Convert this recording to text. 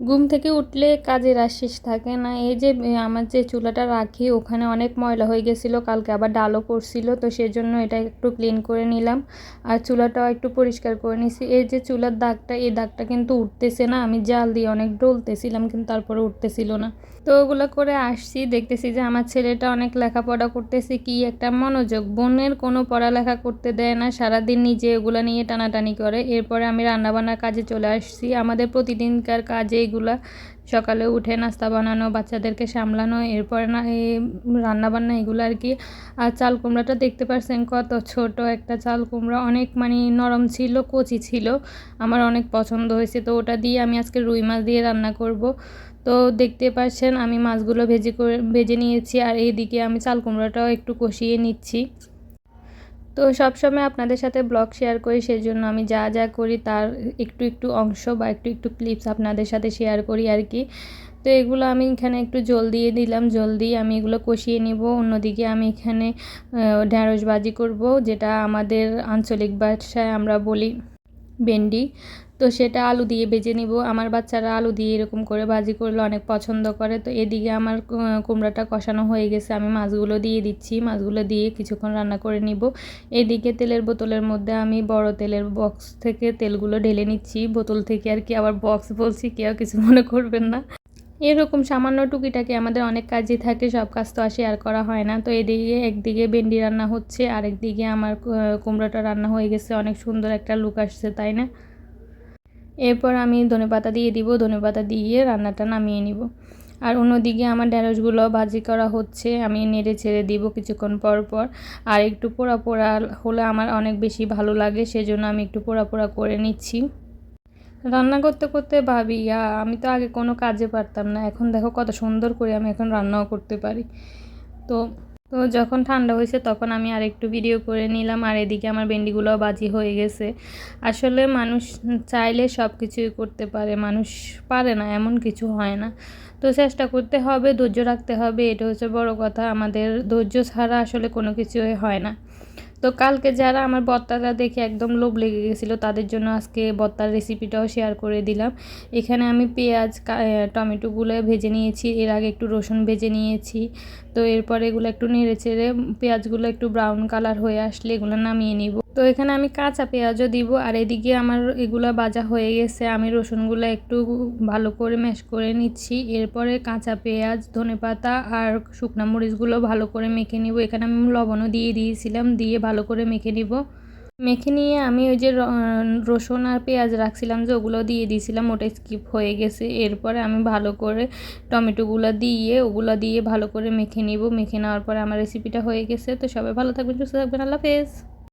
ঘুম থেকে উঠলে কাজের আশিস থাকে না। এই যে আমার যে চুলাটা রাখি, ওখানে অনেক ময়লা হয়ে গেছিল, কালকে আবার ডালও পড়ছিল তো সেজন্য এটা একটু ক্লিন করে নিলাম। আর চুলাটাও একটু পরিষ্কার করে নিছি। এই যে চুলার দাগটা, এই দাগটা কিন্তু উঠতেছে না। আমি জাল দিয়ে অনেক ডলতেছিলাম, কিন্তু তারপরে উঠতেছিল না। তো ওগুলো করে আসছি, দেখতেছি যে আমার ছেলেটা অনেক লেখাপড়া করতেছে, কি একটা মনোযোগ। বোনের কোনো পড়ালেখা করতে দেয় না, সারাদিন নিজে এগুলো নিয়ে টানাটানি করে। এরপরে আমি রান্নাবান্নার কাজে চলে আসছি। আমাদের প্রতিদিনকার কাজে এগুলা সকালে উঠে নাস্তা বানানো, বাচ্চাদেরকে সামলানো, এরপরে না এই রান্নাবান্না এগুলো আর কি। আর চাল কুমড়াটা দেখতে পারছেন কত ছোট একটা চাল কুমড়া, অনেক মানে নরম ছিল, কচি ছিল। আমার অনেক পছন্দ হয়েছে, তো ওটা দিয়ে আমি আজকে রুই মাছ দিয়ে রান্না করব। তো দেখতে পাচ্ছেন আমি মাছগুলো ভেজে করে, ভেজে নিয়েছি আর এইদিকে আমি চাল কুমড়োটাও একটু কষিয়ে নিচ্ছি। তো সবসময় আপনাদের সাথে ব্লগ শেয়ার করি, সেজন্য আমি যা যা করি তার একটু একটু অংশ বা একটু একটু ক্লিপস আপনাদের সাথে শেয়ার করি আর কি। তো এগুলো আমি এখানে একটু জল দিয়ে দিলাম, জল দিয়ে আমি এগুলো কষিয়ে নিব। অন্যদিকে আমি এখানে ঢ্যাঁড়স ভাজি করব, যেটা আমাদের আঞ্চলিক ভাষায় আমরা বলি ভেন্ডি। তো সেটা আলু দিয়ে ভেজে নিব। আমার বাচ্চারা আলু দিয়ে এরকম করে ভাজি করলে অনেক পছন্দ করে। তো এদিকে আমার কুমড়াটা কষানো হয়ে গেছে। আমি মাছগুলো দিয়ে দিচ্ছি। মাছগুলো দিয়ে কিছুক্ষণ রান্না করে নিব। এদিকে তেলের বোতলের মধ্যে আমি বড় তেলের বক্স থেকে তেলগুলো ঢেলে নিচ্ছি। বোতল থেকে আর কি আবার বক্স বলছি। কেউ কিছু মনে করবেন না। এরকম সামান্য টুকিটাকি আমাদের অনেক কাজই থাকে, সব কাজ তো আর শেয়ার করা হয় না। তো এদিকে, একদিকে ভেন্ডি রান্না হচ্ছে আর একদিকে আমার কুমড়োটা রান্না হয়ে গেছে, অনেক সুন্দর একটা লুক আসছে, তাই না? এরপর আমি ধনেপাতা দিয়ে দিব ধনেপাতা দিয়ে রান্নাটা নামিয়ে নিব। আর অন্যদিকে আমার ঢ্যাঁড়সগুলো ভাজি করা হচ্ছে, আমি নেড়ে ছেড়ে দিব কিছুক্ষণ পর পর। আর একটু পোড়া পোড়া হলে আমার অনেক বেশি ভালো লাগে, সেজন্য আমি একটু পোড়া পোড়া করে নিচ্ছি। রান্না করতে করতে ভাবি, ইয়া, আমি তো আগে কোনো কাজে পারতাম না। এখন দেখো কত সুন্দর করে আমি এখন রান্নাও করতে পারি। তো তো যখন ঠান্ডা হয়েছে তখন আমি আর একটু ভিডিও করে নিলাম। আর এদিকে আমার ভেন্ডিগুলোও বাজি হয়ে গেছে। আসলে মানুষ চাইলে সব কিছুই করতে পারে, মানুষ পারে না, এমন কিছু হয় না। তো চেষ্টা করতে হবে, ধৈর্য রাখতে হবে, এটা হচ্ছে বড় কথা। আমাদের ধৈর্য ছাড়া আসলে কোনো কিছুই হয় না। তো কালকে যারা আমার বত্তাটা দেখে একদম লোভ লেগে গেছিল, তাদের জন্য আজকে বর্তার রেসিপিটাও শেয়ার করে দিলাম। এখানে আমি পেঁয়াজ টমেটোগুলো ভেজে নিয়েছি, এর আগে একটু রসুন ভেজে নিয়েছি। তো এরপর এগুলো একটু নেড়ে চেড়ে পেঁয়াজগুলো একটু ব্রাউন কালার হয়ে আসলে এগুলো নামিয়ে নিব। তো এখানে আমি কাঁচা পেঁয়াজও দিব, আর এদিকে আমার এগুলো বাজা হয়ে গেছে। আমি রসুনগুলো একটু ভালো করে ম্যাশ করে নিচ্ছি। এরপরে কাঁচা পেঁয়াজ ধনেপাতা আর শুকনো মরিচগুলো ভালো করে মেখে নিব। এখানে আমি লবণও দিয়ে দিয়েছিলাম, দিয়ে ভালো করে মেখে নিব। মেখে নিয়ে আমি ওই যে রসুন আর পেঁয়াজ রাখছিলাম যে, ওগুলো দিয়ে দিয়েছিলাম, ওটা স্কিপ হয়ে গেছে। এরপরে আমি ভালো করে টমেটোগুলো দিয়ে, ওগুলো দিয়ে ভালো করে মেখে নিব। মেখে নেওয়ার পরে আমার রেসিপিটা হয়ে গেছে। তো সবাই ভালো থাকবেন, সুস্থ থাকবেন। আল্লাহ হাফেজ।